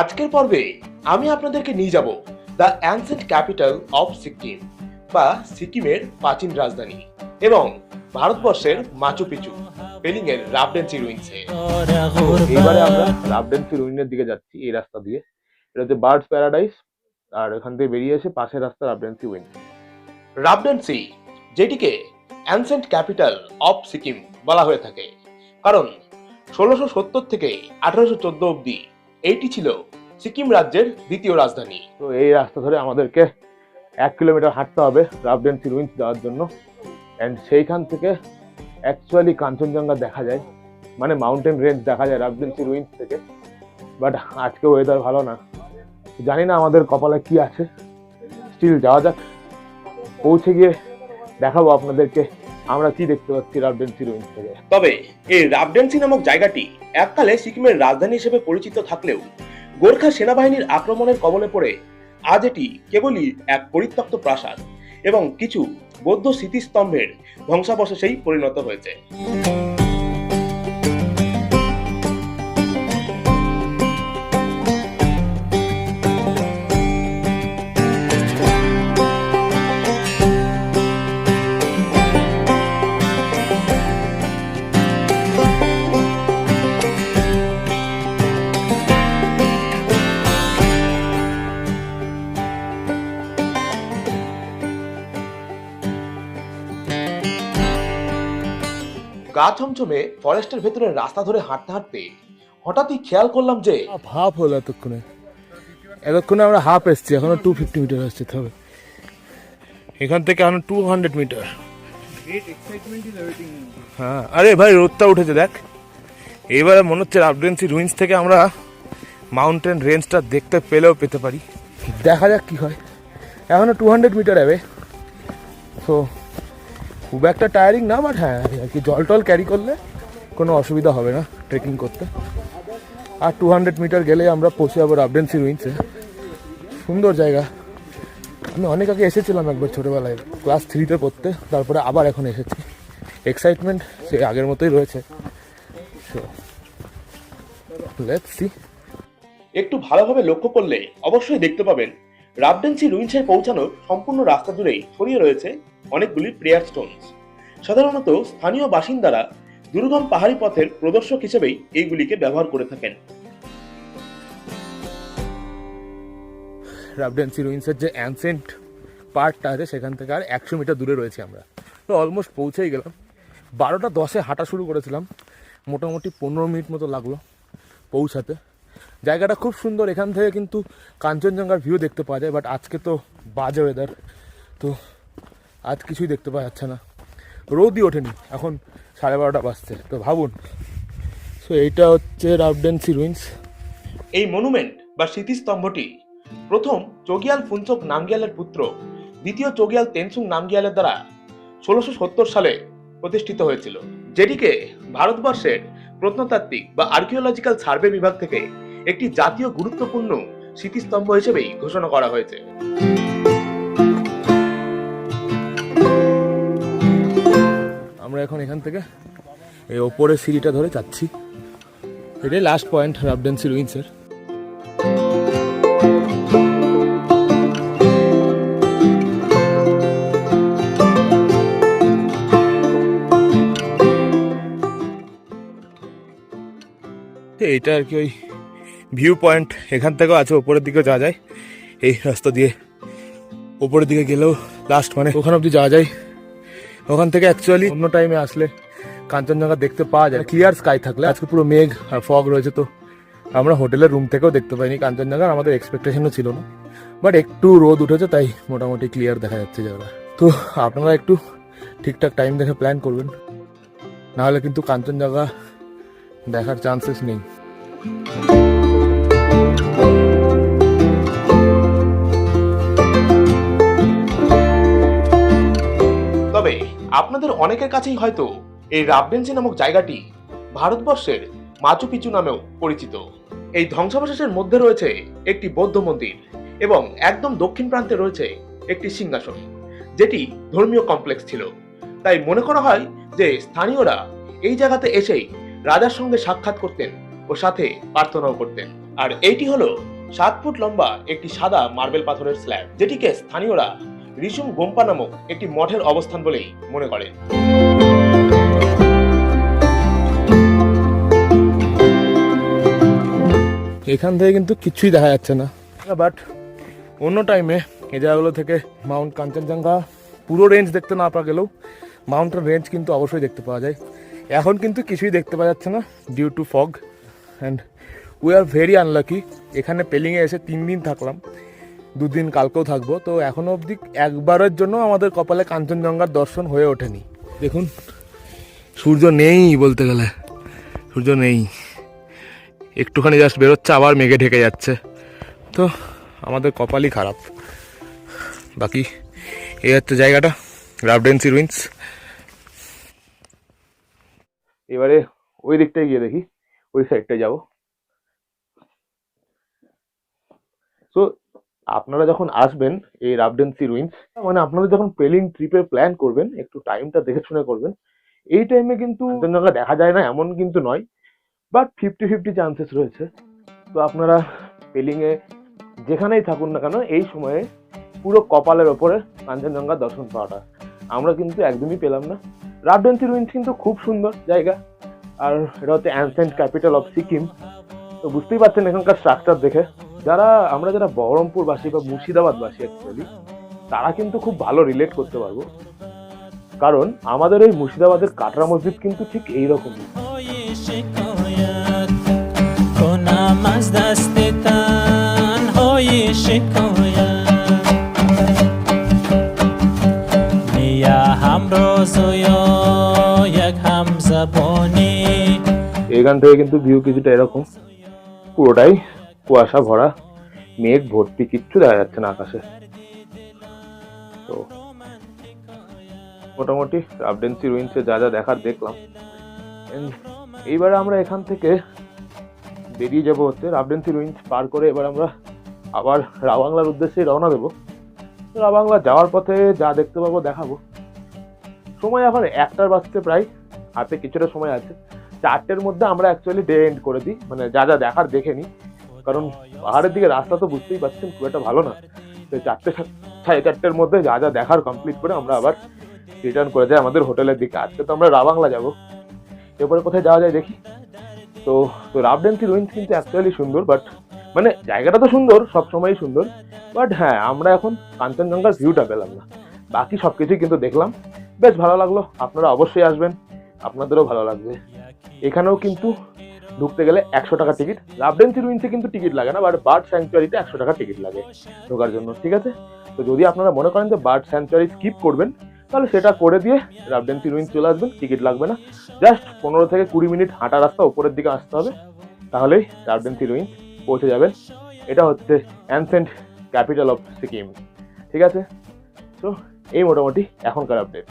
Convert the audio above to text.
আজকের পর্বে আমি আপনাদেরকে নিয়ে যাব the ancient capital of Sikkim বা সিকিমের প্রাচীন রাজধানী এবং ভারতবর্ষের মাচু পিচু পেলিং এর রাবডেন্সি রুইন্সে। এবারে আমরা রাবডেন্সি রুইনের দিকে যাচ্ছি এই রাস্তা দিয়ে। এটা হচ্ছে বার্ডস প্যারাডাইস আর এখান থেকে বেরিয়ে এসে পাশের রাস্তা রাবডেন্সি উইন রাবডেন্সি, যেটিকে অ্যানসেন্ট ক্যাপিটাল অফ সিকিম বলা হয়ে থাকে, কারণ ষোলোশো সত্তর থেকে আঠারোশো চোদ্দ অব্দি এইটি ছিল সিকিম রাজ্যের দ্বিতীয় রাজধানী। তো এই রাস্তা ধরে আমাদেরকে এক কিলোমিটার হাঁটতে হবে রাবডেন্সি রুইন্স যাওয়ার জন্য। অ্যান্ড সেইখান থেকে অ্যাকচুয়ালি কাঞ্চনজঙ্ঘা দেখা যায়। মানে মাউন্টেন রেঞ্জ দেখা যায় রাবডেন্সি রুইন্স থেকে। বাট আজকে ওয়েদার ভালো না। জানি না আমাদের কপালে কি আছে। স্টিল যাওয়া যাক। পৌঁছে গিয়ে দেখাবো আপনাদেরকে আমরা কি দেখতে পাচ্ছি রাবডেন্সি থেকে তবে এই রাবডেন্সি নামক জায়গাটি এককালে সিকিমের রাজধানী হিসেবে পরিচিত থাকলেও গোর্খা সেনাবাহিনীর আক্রমণের কবলে পড়ে আজ এটি কেবলই এক পরিত্যক্ত প্রাসাদ এবং কিছু বৌদ্ধ স্মৃতিস্তম্ভের ধ্বংসাবশেষেই পরিণত হয়েছে। গা ছমছমে ফরেস্টের ভেতরে রাস্তা ধরে হাঁটতে হাঁটতে হঠাৎই খেয়াল করলাম যে হাফ হলো এতক্ষণে। এতক্ষণে আমরা হাফ এসছি এখনও টু ফিফটি মিটার আসছে তবে এখান থেকে এখন টু হান্ড্রেড মিটার হ্যাঁ আরে ভাই রোদটা উঠেছে দেখ। এবারে মনে হচ্ছে রাবডেন্সি রুইন্স থেকে আমরা মাউন্টেন রেঞ্জটা দেখতে পেলেও পেতে পারি। দেখা যাক কি হয়। এখনও টু হান্ড্রেড মিটার যাবে তো খুব একটা টায়ারিং না বাট হ্যাঁ আর কি জল টল ক্যারি করলে কোনো অসুবিধা হবে না ট্রেকিং করতে। আর টু হান্ড্রেড মিটার গেলে আমরা পৌঁছে যাব রাবডেন্সি রুইন্সে সুন্দর জায়গা। আমি অনেক আগে এসেছিলাম একবার ছোটোবেলায় ক্লাস থ্রিতে পড়তে, তারপরে আবার এখন এসেছি। এক্সাইটমেন্ট সে আগের মতোই রয়েছে। সো লেটস সি একটু ভালোভাবে লক্ষ্য করলে অবশ্যই দেখতে পাবেন রাবডেন্সি রুইন্সে পৌঁছানোর সম্পূর্ণ রাস্তা জুড়েই ছড়িয়ে রয়েছে অনেকগুলি প্রেয়ার স্টোনস সাধারণত স্থানীয় বাসিন্দারা দুর্গম পাহাড়ি পথের প্রদর্শক হিসেবেই এইগুলিকে ব্যবহার করে থাকেন। রাবডেন্সি রুইন্সের যে অ্যানসেন্ট পার্টটা আছে, সেখান থেকে আর একশো মিটার দূরে রয়েছে আমরা। তো অলমোস্ট পৌঁছেই গেলাম। বারোটা দশে হাঁটা শুরু করেছিলাম। মোটামুটি পনেরো মিনিট মতো লাগল পৌঁছাতে। জায়গাটা খুব সুন্দর। এখান থেকে কিন্তু কাঞ্চনজঙ্ঘার ভিউ দেখতে পাওয়া যায় বাট আজকে তো বাজে ওয়েদার তো আজ কিছুই দেখতে পাওয়া যাচ্ছে না। রোদই ওঠেনি, এখন সাড়ে বারোটা বাজছে। তো ভাবুন সো এইটা হচ্ছে রাবডেন্সি রুইন্স এই মনুমেন্ট বা স্মৃতিস্তম্ভটি প্রথম চগিয়াল ফুনচক নামগিয়ালের পুত্র, দ্বিতীয় চগিয়াল তেনসুং নামগিয়ালের দ্বারা ষোলোশো সত্তর সালে প্রতিষ্ঠিত হয়েছিল, যেটিকে ভারতবর্ষের প্রত্নতাত্ত্বিক বা আর্কিওলজিক্যাল সার্ভে বিভাগ থেকে একটি জাতীয় গুরুত্বপূর্ণ স্মৃতিস্তম্ভ হিসেবেই ঘোষণা করা হয়েছে। আমরা এখন এখান থেকে এই ওপরের সিঁড়িটা ধরে যাচ্ছি। এটাই লাস্ট পয়েন্ট রাবডেন্সি রুইন্সের এইটা আর কি ওই ভিউ পয়েন্ট এখান থেকেও আছে, ওপরের দিকেও যাওয়া যায়। এই রাস্তা দিয়ে ওপরের দিকে গেলেও লাস্ট মানে ওখানে অব্দি যাওয়া যায়। ওখান থেকে অ্যাকচুয়ালি অন্য টাইমে আসলে কাঞ্চনজঙ্ঘা দেখতে পাওয়া যায়। ক্লিয়ার স্কাই থাকলে। আজকে পুরো মেঘ আর ফগ রয়েছে তো। আমরা হোটেলের রুম থেকেও দেখতে পাইনি। কাঞ্চনজঙ্ঘার আমাদের এক্সপেকটেশনও ছিল না। বাট একটু রোদ উঠেছে, তাই মোটামুটি ক্লিয়ার দেখা যাচ্ছে জায়গা তো আপনারা একটু ঠিকঠাক টাইম দেখে প্ল্যান করবেন। নাহলে কিন্তু কাঞ্চনজঙ্ঘা দেখার চান্সেস নেই। তবে আপনাদের অনেকের কাছেই হয়তো এই রাবডেন্সি নামক জায়গাটি ভারতবর্ষের মাচু পিচু নামেও পরিচিত। এই ধ্বংসাবশেষের মধ্যে রয়েছে একটি বৌদ্ধ মন্দির এবং একদম দক্ষিণ প্রান্তে রয়েছে একটি সিংহাসন, যেটি ধর্মীয় কমপ্লেক্স ছিল। তাই মনে করা হয় যে স্থানীয়রা এই জায়গাতে এসেই রাজার সঙ্গে সাক্ষাৎ করতেন ও সাথে প্রার্থনাও করতেন। আর এইটি হলো সাত ফুট লম্বা একটি সাদা মার্বেল পাথরের স্ল্যাব, যেটিকে স্থানীয়রা রিসুম গোম্পা নামক একটি মঠের অবস্থান বলেই মনে করেন এখান থেকে কিন্তু কিছুই দেখা যাচ্ছে না। বাট অন্য টাইমে এই জায়গাগুলো থেকে মাউন্ট কাঞ্চনজঙ্ঘা পুরো রেঞ্জ দেখতে না পাওয়া গেলেও মাউন্টেন রেঞ্জ কিন্তু অবশ্যই দেখতে পাওয়া যায়। এখন কিন্তু কিছুই দেখতে পাওয়া যাচ্ছে না due to fog and we are very unlucky এখানে পেলিংয়ে এসে তিন দিন থাকলাম। দুদিন কালকেও থাকব। তো এখনও অবধি একবারের জন্য আমাদের কপালে কাঞ্চনজঙ্ঘার দর্শন হয়ে ওঠেনি। দেখুন, সূর্য নেই বলতে গেলে। সূর্য নেই। একটুখানি জাস্ট বেরোচ্ছে, আবার মেঘে ঢেকে যাচ্ছে। তো আমাদের কপালই খারাপ। বাকি, এই হচ্ছে জায়গাটা রাবডেন্সি রুইন্স এবারে ওই দিকটায় গিয়ে দেখি, ওই সাইডটায় যাব। আপনারা যখন আসবেন এই রাবডেন্সি রুইন্স মানে আপনারা যখন পেলিং ট্রিপের প্ল্যান করবেন, একটু টাইমটা দেখে শুনে করবেন, এই টাইমে কিন্তু দেখা যায় না, এমন কিন্তু নয় বাট ফিফটি ফিফটি চান্সেস রয়েছে। তো আপনারা পেলিংয়ে যেখানেই থাকুন না কেন, এই সময়ে পুরো কপালের ওপরে কাঞ্চনজঙ্ঘা দর্শন পাওয়াটা। আমরা কিন্তু একদমই পেলাম না। রাবডেন্সি রুইন্স কিন্তু খুব সুন্দর জায়গা, আর এটা হচ্ছে অ্যানসেন্ট ক্যাপিটাল অফ সিকিম তো বুঝতেই পারছেন এখানকার স্ট্রাকচার দেখে। যারা আমরা যারা বহরমপুরবাসী বা মুর্শিদাবাদবাসী অ্যাকচুয়ালি তারা কিন্তু খুব ভালো রিলেট করতে পারব। কারণ আমাদের এই মুর্শিদাবাদের কাটরা মসজিদ কিন্তু ঠিক এইরকমই। এই থেকে কিন্তু ভিউ কিছুটা এরকম। পুরোটাই কুয়াশা ভরা, মেঘ ভর্তি কিচ্ছু দেখা যাচ্ছে না আকাশে। তো মোটামুটি রাবডেন্সি রুইন্সে যা যা দেখার দেখলাম। এইবারে আমরা এখান থেকে বেরিয়ে যাব হচ্ছে রাবডেন্সি রুইন্স পার করে এবার আমরা আবার রাবাংলার উদ্দেশ্যে রওনা দেবো। রাবাংলা যাওয়ার পথে যা দেখতে পাবো, দেখাবো। সময় আবার একটার বাজতে প্রায়, হাতে কিছুটা সময় আছে। চারটের মধ্যে আমরা অ্যাকচুয়ালি ডে এন্ড করে দিই মানে যা যা দেখার দেখে নিই। কারণ পাহাড়ের দিকে রাস্তা তো বুঝতেই পারছেন, খুব একটা ভালো না। তো চারটে সাড়ে চারটের মধ্যে যা যা দেখার কমপ্লিট করে আমরা আবার রিটার্ন করে যাই আমাদের হোটেলের দিকে। আজকে তো আমরা রাবাংলা যাব। এরপরে কোথায় যাওয়া যায় দেখি। তো তো রাবডেন্সি রুইন্স কিন্তু অ্যাকচুয়ালি সুন্দর বাট মানে জায়গাটা তো সুন্দর, সব সময়ই সুন্দর। বাট হ্যাঁ আমরা এখন কাঞ্চনজঙ্ঘার ভিউটা পেলাম না। বাকি সব কিছুই কিন্তু দেখলাম। বেশ ভালো লাগল। আপনারা অবশ্যই আসবেন। আপনাদেরও ভালো লাগবে। এখানেও কিন্তু ঢুকতে গেলে একশো টাকা টিকিট রাবডেন্সি রুইন্সে কিন্তু টিকিট লাগে না বাট বার্ড স্যাংচুয়ারিতে একশো টাকা টিকিট লাগে ঢোকার জন্য, ঠিক আছে? তো যদি আপনারা মনে করেন যে বার্ড স্যাংচুয়ারি স্কিপ করবেন, তাহলে সেটা করে দিয়ে রাবডেন্সি রুইন্স চলে আসবেন টিকিট লাগবে না। জাস্ট পনেরো থেকে কুড়ি মিনিট হাঁটা রাস্তা উপরের দিকে আসতে হবে, তাহলেই রাবডেন্সি রুইন্স পৌঁছে যাবেন। এটা হচ্ছে অ্যানসেন্ট ক্যাপিটাল অফ সিকিম ঠিক আছে? তো এই মোটামুটি এখনকার আপডেট